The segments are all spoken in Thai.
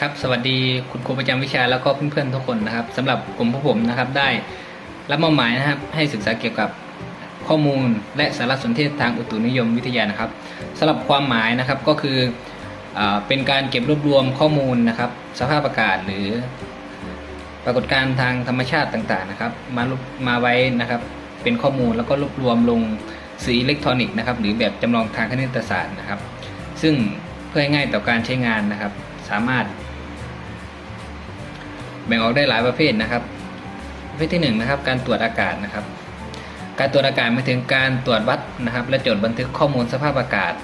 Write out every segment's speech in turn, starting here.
ครับสวัสดีคุณครูประจำวิชาแล้วก็เพื่อนๆทุกคนนะครับสำหรับกลุ่มพวกผมนะครับได้รับมอบหมายนะครับให้ศึกษาเกี่ยวกับข้อมูลและสารสนเทศทางอุตุนิยมวิทยานะครับสำหรับความหมายนะครับก็คืออเป็นการเก็บรวบรวมข้อมูลนะครับ สภาพอากาศหรือ ปรากฏการณ์ทางธรรมชาติต่างๆนะครับ มามาไว้นะครับ เป็นข้อมูลแล้วก็รวบรวมลงสื่ออิเล็กทรอนิกส์นะครับหรือแบบจำลองทางคณิตศาสตร์นะครับ ซึ่งเพื่อให้ง่ายต่อการใช้งานนะครับ สามารถ แบ่งออกได้หลายประเภทนะครับ ประเภทที่1นงนะครับการตรวจอากาศนะครับ การตรวจอากาศหมายถึงการตรวจวัดนะครับ และจดบันทึกข้อมูลสภาพอากาศ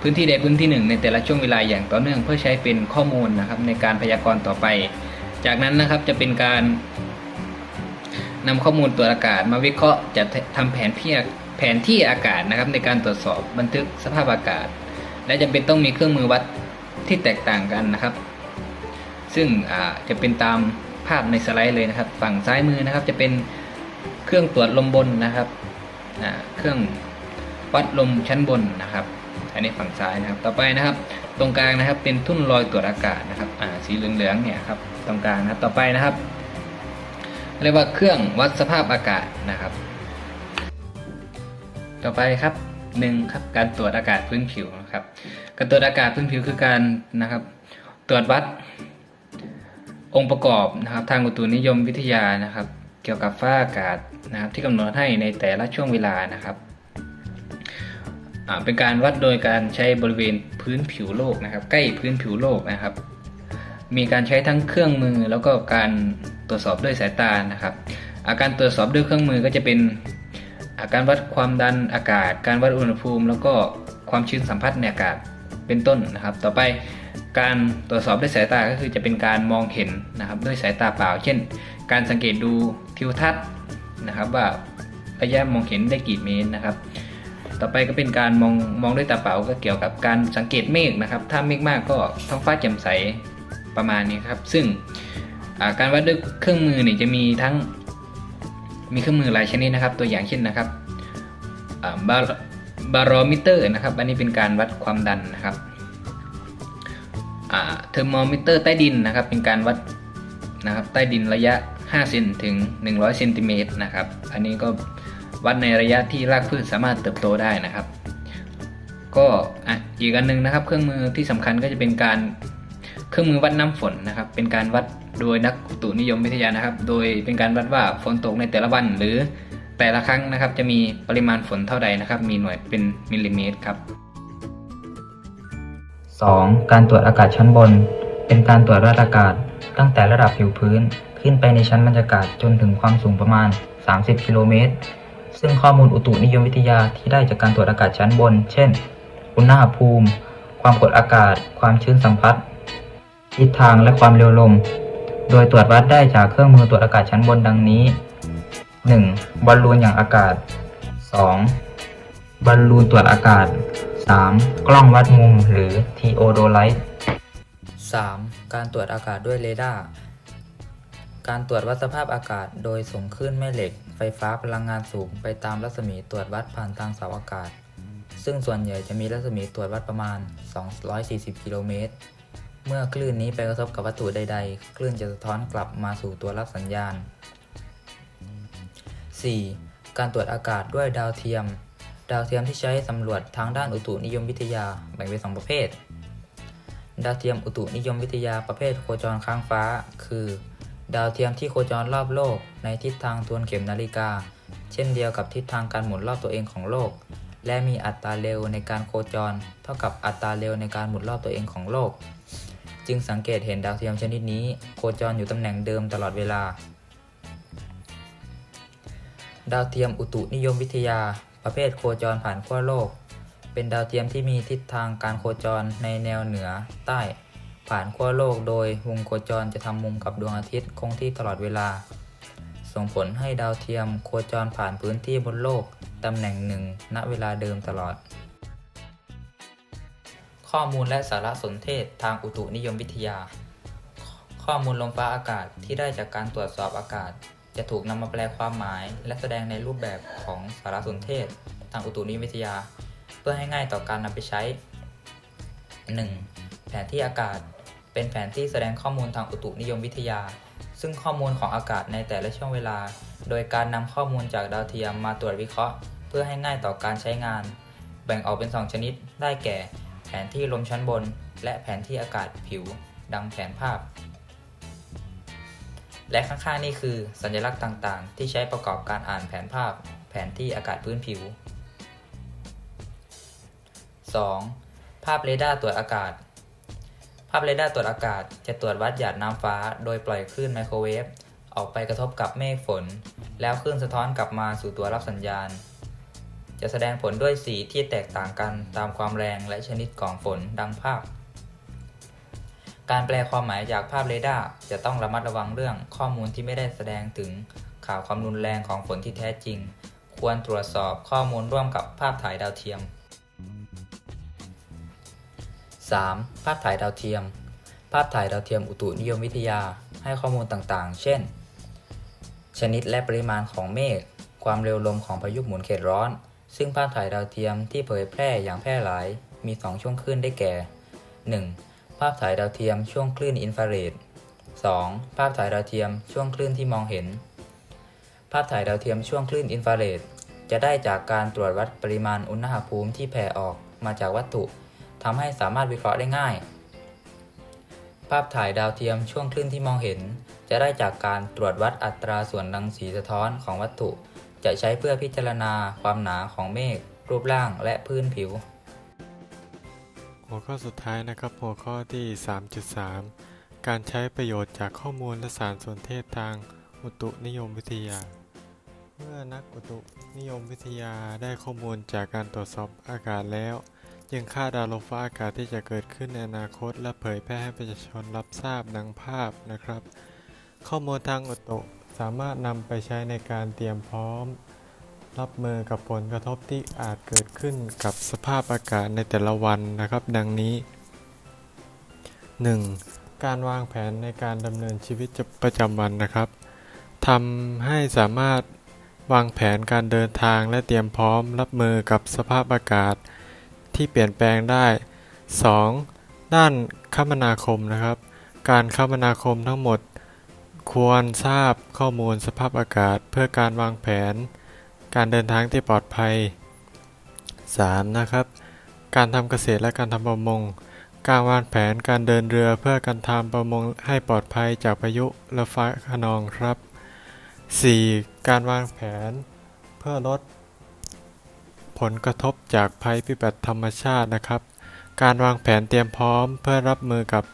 พื้นที่ใดพื้นที่หนึ่งในแต่ละช่วงเวลาอย่างต่อเนื่องเพื่อใช้เป็นข้อมูลนะครับ ในการพยากรณ์ต่อไป จากนั้นนะครับจะเป็นการนำข้อมูลตรวจอากาศมาวิเคราะห์จะทำแผนที่แผนที่อากาศนะครับ ในการตรวจสอบบันทึกสภาพอากาศ และจำเป็นต้องมีเครื่องมือวัดที่แตกต่างกันนะครับ ซึ่งจะเป็นตามภาพในสไลด์เลยนะครับ ฝั่งซ้ายมือนะครับจะเป็นเครื่องตรวจลมบนนะครับเครื่องวัดลมชั้นบนนะครับ อันนี้ฝั่งซ้ายนะครับ ต่อไปนะครับ ตรงกลางนะครับเป็นทุ่นลอยตรวจอากาศนะครับสีเหลืองๆเนี่ยครับตรงกลางนะครับต่อไปนะครับ เรียกว่าเครื่องวัดสภาพอากาศนะครับ ต่อไปครับหนึ่งครับการตรวจอากาศพื้นผิวนะครับ การตรวจอากาศพื้นผิวคือการนะครับ ตรวจวัด องค์ประกอบนะครับทางอุตุนิยมวิทยานะครับ เกี่ยวกับฟ้าอากาศนะครับ ที่กำหนดให้ในแต่ละช่วงเวลานะครับเป็นการวัดโดยการใช้บริเวณพื้นผิวโลกนะครับ ใกล้พื้นผิวโลกนะครับ มีการใช้ทั้งเครื่องมือแล้วก็การตรวจสอบด้วยสายตานะครับอาการตรวจสอบด้วยเครื่องมือก็จะเป็นการวัดความดันอากาศ การวัดอุณหภูมิ แล้วก็ความชื้นสัมผัสในอากาศเป็นต้นนะครับ ต่อไป การตรวจสอบด้วยสายตาก็คือจะเป็นการมองเห็นนะครับด้วยสายตาเปล่า เช่น การสังเกตดูทิวทัศน์นะครับ ว่าระยะมองเห็นได้กี่เมตรนะครับ ต่อไปก็เป็นการมองมองด้วยตาเปล่าก็เกี่ยวกับการสังเกตเมฆนะครับ ถ้าเมฆมากก็ท้องฟ้าแจ่มใสประมาณนี้ครับ ซึ่งการวัดด้วยเครื่องมือเนี่ยจะมีทั้งมีเครื่องมือหลายชนิดนะครับ ตัวอย่างเช่นนะครับบาร์บารอมิเตอร์นะครับ อันนี้เป็นการวัดความดันนะครับ เทอร์โมมิเตอร์ใต้ดินนะครับ เป็นการวัดนะครับใต้ดินระยะ 5 เซนถึง 100 เซนติเมตรนะครับ อันนี้ก็วัดในระยะที่รากพืชสามารถเติบโตได้นะครับ ก็อีกอันนึงนะครับ เครื่องมือที่สำคัญก็จะเป็นการเครื่องมือวัดน้ำฝนนะครับ เป็นการวัดโดยนักอุตุนิยมวิทยานะครับ โดยเป็นการวัดว่าฝนตกในแต่ละวันหรือแต่ละครั้งนะครับ จะมีปริมาณฝนเท่าใดนะครับ มีหน่วยเป็นมิลลิเมตรครับ 2. การตรวจอากาศชั้นบน เป็นการตรวจวัดอากาศ ตั้งแต่ระดับผิวพื้น ขึ้นไปในชั้นบรรยากาศจนถึงความสูงประมาณ 30 กิโลเมตร ซึ่งข้อมูลอุตุนิยมวิทยาที่ได้จากการตรวจอากาศชั้นบน เช่น อุณหภูมิ ความกดอากาศ ความชื้นสัมผัส ทิศทางและความเร็วลม โดยตรวจวัดได้จากเครื่องมือตรวจอากาศชั้นบนดังนี้ 1. บอลลูนอย่างอากาศ 2. บอลลูนตรวจอากาศ 3. กล้องวัดมุมหรือ theodolite 3. การตรวจอากาศด้วยเรดาร์การตรวจวัดสภาพอากาศโดยส่งคลื่นแม่เหล็ก ไฟฟ้าพลังงานสูงไปตามรัศมีตรวจวัดผ่านทางเสาอากาศ ซึ่งส่วนใหญ่จะมีรัศมีตรวจวัดประมาณ 240 กิโลเมตร เมื่อคลื่นนี้ไปกระทบกับวัตถุใด ๆ คลื่นจะสะท้อนกลับมาสู่ตัวรับสัญญาณ 4. การตรวจอากาศด้วยดาวเทียม ดาวเทียมที่ใช้สำรวจทางด้านอุตุนิยมวิทยาแบ่งเป็นสองประเภท ดาวเทียมอุตุนิยมวิทยาประเภทโคจรข้างฟ้า คือ ดาวเทียมที่โคจรรอบโลกในทิศทางทวนเข็มนาฬิกา เช่นเดียวกับทิศทางการหมุนรอบตัวเองของโลก และมีอัตราเร็วในการโคจร เท่ากับอัตราเร็วในการหมุนรอบตัวเองของโลก จึงสังเกตเห็นดาวเทียมชนิดนี้ โคจรอยู่ตำแหน่งเดิมตลอดเวลา ดาวเทียมอุตุนิยมวิทยา ประเภทโคจรผ่านขั้วโลก เป็นดาวเทียมที่มีทิศทางการโคจรในแนวเหนือใต้ ผ่านขั้วโลกโดยวงโคจรจะทำมุมกับดวงอาทิตย์คงที่ตลอดเวลา ส่งผลให้ดาวเทียมโคจรผ่านพื้นที่บนโลกตำแหน่งหนึ่งณเวลาเดิมตลอด ข้อมูลและสารสนเทศทางอุตุนิยมวิทยา ข้อมูลลมฟ้าอากาศที่ได้จากการตรวจสอบอากาศ จะถูกนำมาแปลความหมาย และแสดงในรูปแบบของสารสนเทศ ทางอุตุนิยมวิทยา เพื่อให้ง่ายต่อการนำไปใช้ 1. แผนที่อากาศ เป็นแผนที่แสดงข้อมูลทางอุตุนิยมวิทยา ซึ่งข้อมูลของอากาศในแต่ละช่วงเวลา โดยการนำข้อมูลจากดาวเทียมมาตรวจวิเคราะห์ เพื่อให้ง่ายต่อการใช้งาน แบ่งออกเป็น 2 ชนิด ได้แก่ แผนที่ลมชั้นบน และแผนที่อากาศผิว ดังแผนภาพ และข้างๆนี่คือสัญลักษณ์ต่างๆ ที่ใช้ประกอบการอ่านแผนภาพ แผนที่อากาศพื้นผิว 2. ภาพเรดาร์ตรวจอากาศ ภาพเรดาร์ตรวจอากาศ จะตรวจวัดหยาดน้ำฟ้า โดยปล่อยคลื่นไมโครเวฟออกไปกระทบกับเมฆฝน แล้วคลื่นสะท้อนกลับมาสู่ตัวรับสัญญาณ จะแสดงผลด้วยสีที่แตกต่างกันตามความแรงและชนิดของฝนดังภาพ การแปลความหมายจากภาพเรดาร์จะต้องระมัดระวังเรื่องข้อมูลที่ไม่ได้แสดงถึงข่าวความรุนแรงของฝนที่แท้จริง ควรตรวจสอบข้อมูลร่วมกับภาพถ่ายดาวเทียม 3. ภาพถ่ายดาวเทียม ภาพถ่ายดาวเทียมอุตุนิยมวิทยาให้ข้อมูลต่างๆ เช่น ชนิดและปริมาณของเมฆ ความเร็วลมของพายุหมุนเขตร้อน ซึ่งภาพถ่ายดาวเทียมที่เผยแพร่อย่างแพร่หลายมี 2 ช่วงคลื่นได้แก่ 1. ภาพถ่ายดาวเทียมช่วงคลื่นอินฟราเรด 2. ภาพถ่ายดาวเทียมช่วงคลื่นที่มองเห็น ภาพถ่ายดาวเทียมช่วงคลื่นอินฟราเรดจะได้จากการตรวจวัดปริมาณอุณหภูมิที่แผ่ออกมาจากวัตถุทำให้สามารถวิเคราะห์ได้ง่าย ภาพถ่ายดาวเทียมช่วงคลื่นที่มองเห็น จะได้จากการตรวจวัดอัตราส่วนรังสีสะท้อนของวัตถุ จะใช้เพื่อพิจารณาความหนาของเมฆรูปร่างและพื้นผิว หัวข้อสุดท้ายนะครับ หัวข้อที่ 3.3 การใช้ประโยชน์จากข้อมูลและสารสนเทศทางอุตุนิยมวิทยา เมื่อนักอุตุนิยมวิทยาได้ข้อมูลจากการตรวจสอบอากาศแล้วยังคาดดาวลมฟ้าอากาศที่จะเกิดขึ้นในอนาคต และเผยแพร่ให้ประชาชนรับทราบดังภาพนะครับ ข้อมูลทางอุตุสามารถนำไปใช้ในการเตรียมพร้อม รับมือกับผลกระทบที่อาจเกิดขึ้นกับสภาพอากาศในแต่ละวันนะครับ ดังนี้ 1. การวางแผนในการดำเนินชีวิตประจำวันนะครับทำให้สามารถวางแผนการเดินทางและเตรียมพร้อมรับมือกับสภาพอากาศที่เปลี่ยนแปลงได้ 2. ด้านคมนาคมนะครับ การคมนาคมทั้งหมด ควรทราบข้อมูลสภาพอากาศเพื่อการวางแผน การเดินทางที่ปลอดภัย 3. นะครับ การทำเกษตรและการทำประมง การวางแผนการเดินเรือเพื่อการทำประมงให้ปลอดภัยจากพายุและฟ้าคะนองครับ 4. การวางแผนเพื่อลดผลกระทบจากภัยพิบัติธรรมชาตินะครับ การวางแผนเตรียมพร้อมเพื่อรับมือกับ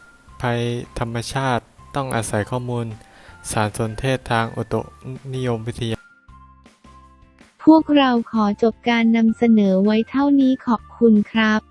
ภัยธรรมชาติต้องอาศัยข้อมูล สารสนเทศทางอุตุนิยมวิทยา พวกเราขอจบการนำเสนอไว้เท่านี้ขอบคุณครับ